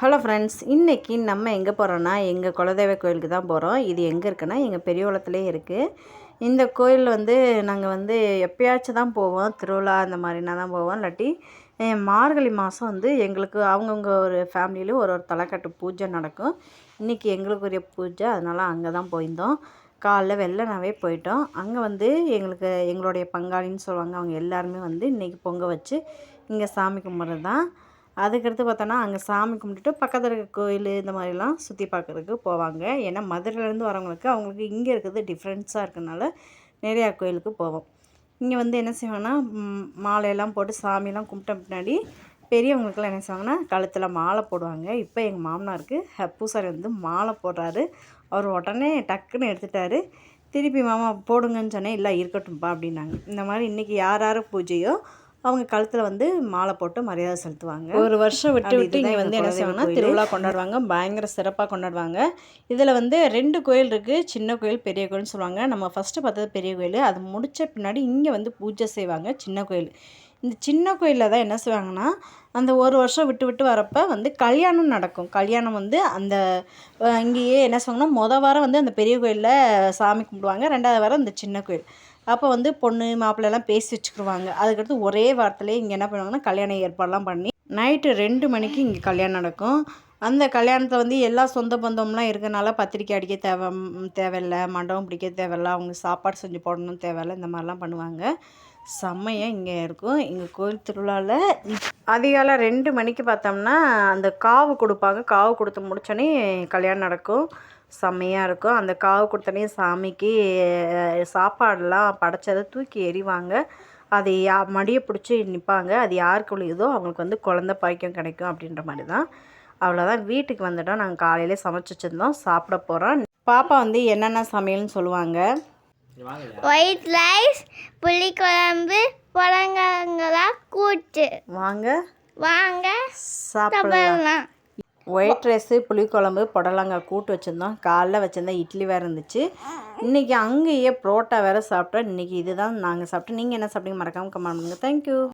Hello friends இன்றைக்கி நம்ம எங்கே போகிறோன்னா எங்கள் குலதெய்வ கோயிலுக்கு தான் போகிறோம் இது எங்கே இருக்குன்னா எங்கள் பெரியகுளத்துலேயே இருக்குது இந்த கோயில் வந்து நாங்கள் வந்து எப்பயாச்சும் தான் போவோம். திருவிழா அந்த மாதிரினா தான் போவோம். இல்லாட்டி மார்கழி மாதம் வந்து எங்களுக்கு அவங்கவுங்க ஒரு ஃபேமிலியிலும் ஒரு ஒரு தலைக்கட்டு பூஜை நடக்கும். இன்றைக்கி எங்களுக்குரிய பூஜை. அதனால் அங்கே தான் போயிருந்தோம். காலைல வெள்ளனாவே போயிட்டோம். அங்கே வந்து எங்களுக்கு எங்களுடைய பங்காளின்னு சொல்லுவாங்க. அவங்க எல்லாருமே வந்து இன்றைக்கி பொங்க வச்சு இங்கே சாமி கும்பிட்றது தான் அதுக்கடுத்து பார்த்தோன்னா அங்கே சாமி கும்பிட்டுட்டு பக்கத்தில் இருக்க கோயில் இந்த மாதிரிலாம் சுற்றி பார்க்குறதுக்கு போவாங்க. ஏன்னா மதுரையிலேருந்து வரவங்களுக்கு அவங்களுக்கு இங்கே இருக்கிறது டிஃப்ரென்ஸாக இருக்கனால நிறையா கோயிலுக்கு போவோம். இங்கே வந்து என்ன செய்வாங்கன்னா மாலையெல்லாம் போட்டு சாமியெல்லாம் கும்பிட்ட பின்னாடி பெரியவங்களுக்கெல்லாம் என்ன செய்வாங்கன்னா கழுத்தில் மாலை போடுவாங்க. இப்போ எங்கள் மாமனாருக்கு ஹ- பூசாரி வந்து மாலை போடுறாரு. அவர் உடனே டக்குன்னு எடுத்துட்டாரு. திருப்பி மாமா போடுங்கன்னு சொன்னேன். இல்லை இருக்கட்டும்ப்பா அப்படின்னாங்க. இந்த மாதிரி இன்றைக்கி யார் யார் பூஜையோ அவங்க கழுத்தில் வந்து மாலை போட்டு மரியாதை செலுத்துவாங்க. ஒரு வருஷம் விட்டு விட்டு இங்கே வந்து என்ன செய்வாங்கன்னா. திருவிழா கொண்டாடுவாங்க. பயங்கர சிறப்பாக கொண்டாடுவாங்க. இதில் வந்து ரெண்டு கோயில் இருக்குது சின்ன கோயில் பெரிய கோயில்னு சொல்லுவாங்க. நம்ம ஃபஸ்ட்டு பார்த்தது பெரிய கோயில். அது முடிச்ச பின்னாடி இங்கே வந்து பூஜை செய்வாங்க சின்ன கோயில். இந்த சின்ன கோயிலில் தான் என்ன செய்வாங்கன்னா அந்த ஒரு வருஷம் விட்டு விட்டு வரப்போ வந்து கல்யாணம் நடக்கும். கல்யாணம் வந்து அந்த இங்கேயே என்ன சொல்லுவாங்கன்னா மொதல் வாரம் வந்து அந்த பெரிய கோயிலில் சாமி கும்பிடுவாங்க. ரெண்டாவது வாரம் இந்த சின்ன கோயில். அப்போ வந்து பொண்ணு மாப்பிள்ளெல்லாம் பேசி வச்சுக்கிடுவாங்க அதுக்கடுத்து ஒரே வாரத்துலேயே இங்கே என்ன பண்ணுவாங்கன்னா கல்யாண ஏற்பாடுலாம் பண்ணி நைட்டு ரெண்டு மணிக்கு இங்கே கல்யாணம் நடக்கும். அந்த கல்யாணத்தில் வந்து எல்லா சொந்த பந்தம்லாம் இருக்கிறனால பத்திரிக்கை அடிக்க தேவை தேவையில்லை தேவையில்ல மண்டபம் பிடிக்க தேவையில்ல அவங்க சாப்பாடு செஞ்சு போடணும் தேவையில்ல இந்த மாதிரிலாம் பண்ணுவாங்க. செம்மையாக இங்கே இருக்கும். எங்கள் கோயில் திருவிழாவில் அதிகாலை ரெண்டு மணிக்கு பார்த்தோம்னா அந்த காவு கொடுப்பாங்க. காவு கொடுத்து முடிச்சோடனே கல்யாணம் நடக்கும். செம்மையாக இருக்கும். அந்த காவு கொடுத்தோடனே சாமிக்கு சாப்பாடெல்லாம் படைச்சதை தூக்கி எறிவாங்க. அதை யா மடியை பிடிச்சி நிற்பாங்க அது யாருக்கு விழுகுதோ அவங்களுக்கு வந்து குழந்த பாய்க்கம் கிடைக்கும் அப்படின்ற மாதிரி தான் அவ்வளோதான் வீட்டுக்கு வந்துட்டோம். நாங்கள் காலையிலே சமைச்சு வச்சுருந்தோம். சாப்பிட போகிறோம் பாப்பா வந்து என்னென்ன சமையல்னு சொல்லுவாங்க? ஒயிட் ரைஸ் புளிக்குழம்பு புடலங்கா கூட்டு. வாங்க. வாங்க சாப்பிடலாம். ஒயிட் ரைஸு புளிக்குழம்பு புடலங்காய் கூட்டு வச்சுருந்தோம். காலைல வச்சுருந்தேன் இட்லி வேறு இருந்துச்சு. இன்றைக்கி அங்கேயே புரோட்டா வேறு சாப்பிட்டோம். இன்றைக்கி இதுதான் நாங்கள் சாப்பிட்டோம். நீங்கள் என்ன சாப்பிட்டீங்க மறக்காமல் கமெண்ட் பண்ணுங்கள் தேங்க்யூ